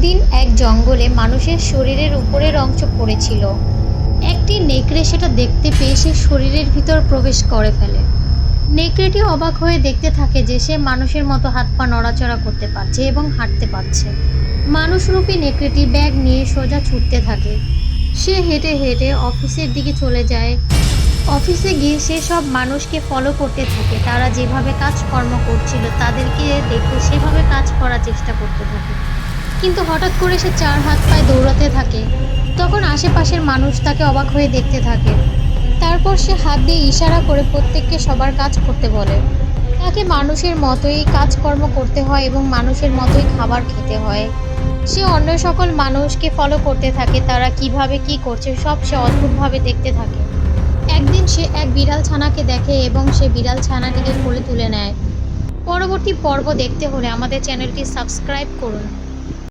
একদিন এক জঙ্গলে মানুষের শরীরের উপরের অংশ পড়েছিল। একটি নেকড়ে সেটা দেখতে পেয়ে সে শরীরের ভিতর প্রবেশ করে ফেলে। নেকড়েটি অবাক হয়ে দেখতে থাকে যে সে মানুষের মতো হাত পা নড়াচড়া করতে পারছে এবং হাঁটতে পারছে। মানুষরূপী নেকড়েটি ব্যাগ নিয়ে সোজা ছুটতে থাকে। সে হেঁটে হেঁটে অফিসের দিকে চলে যায়। অফিসে গিয়ে সে সব মানুষকে ফলো করতে থাকে। তারা যেভাবে কাজকর্ম করছিল তাদেরকে দেখে সেভাবে কাজ করার চেষ্টা করতে থাকে। কিন্তু হঠাৎ করে সে চার হাত পায়ে দৌড়াতে থাকে। তখন আশেপাশের মানুষ তাকে অবাক হয়ে দেখতে থাকে। তারপর সে হাত দিয়ে ইশারা করে প্রত্যেককে সবার কাজ করতে বলে। তাকে মানুষের মতোই কাজকর্ম করতে হয় এবং মানুষের মতোই খাবার খেতে হয়। সে অন্য সকল মানুষকে ফলো করতে থাকে, তারা কীভাবে কি করছে সব সে অদ্ভুতভাবে দেখতে থাকে। একদিন সে এক বিড়াল ছানাকে দেখে এবং সে বিড়াল ছানাটিকে কোলে তুলে নেয়। পরবর্তী পর্ব দেখতে হলে আমাদের চ্যানেলটি সাবস্ক্রাইব করুন।